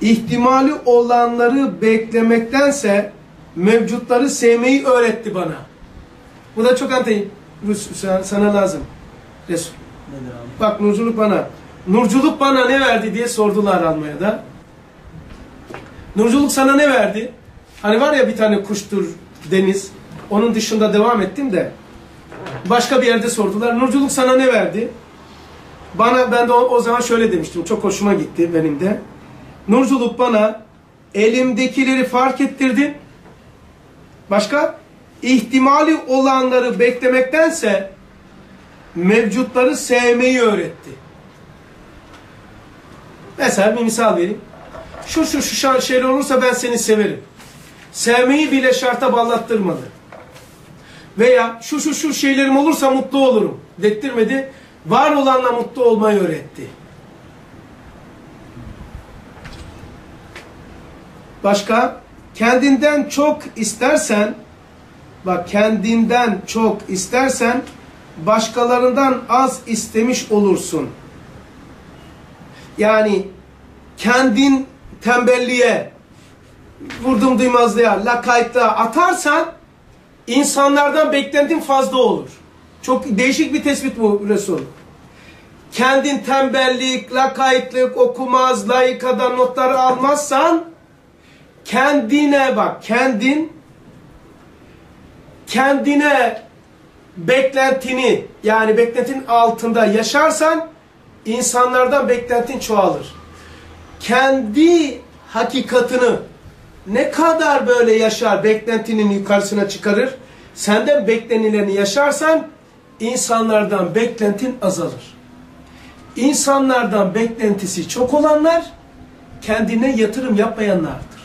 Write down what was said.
ihtimali olanları beklemektense mevcutları sevmeyi öğretti bana. Bu da çok anti sana lazım. Resul. Bak nurculuk bana. Nurculuk bana ne verdi diye sordular Almanya'da. Nurculuk sana ne verdi? Hani var ya bir tane kuştur deniz. Onun dışında devam ettim de. Başka bir yerde sordular. Nurculuk sana ne verdi? Bana ben de o, o zaman şöyle demiştim. Çok hoşuma gitti benim de. Nurculuk bana elimdekileri fark ettirdi. Başka? ihtimali olanları beklemektense mevcutları sevmeyi öğretti. Mesela bir misal vereyim. Şu şu şu şeyler olursa ben seni severim. Sevmeyi bile şarta bağlattırmadı. Veya şu şu şu şeylerim olursa mutlu olurum dettirmedi. Var olanla mutlu olmayı öğretti. Başka? Kendinden çok istersen bak kendinden çok istersen başkalarından az istemiş olursun. Yani kendin tembelliğe, vurdum duymazlığa, lakaytlığa atarsan insanlardan beklentin fazla olur. Çok değişik bir tespit bu Resul. Kendin tembellik, lakaytlık, okumaz, layıkadan notları almazsan kendine bak, kendin kendine beklentini yani beklentinin altında yaşarsan insanlardan beklentin çoğalır. Kendi hakikatını ne kadar böyle yaşar beklentinin yukarısına çıkarır. Senden beklenileni yaşarsan insanlardan beklentin azalır. İnsanlardan beklentisi çok olanlar kendine yatırım yapmayanlardır.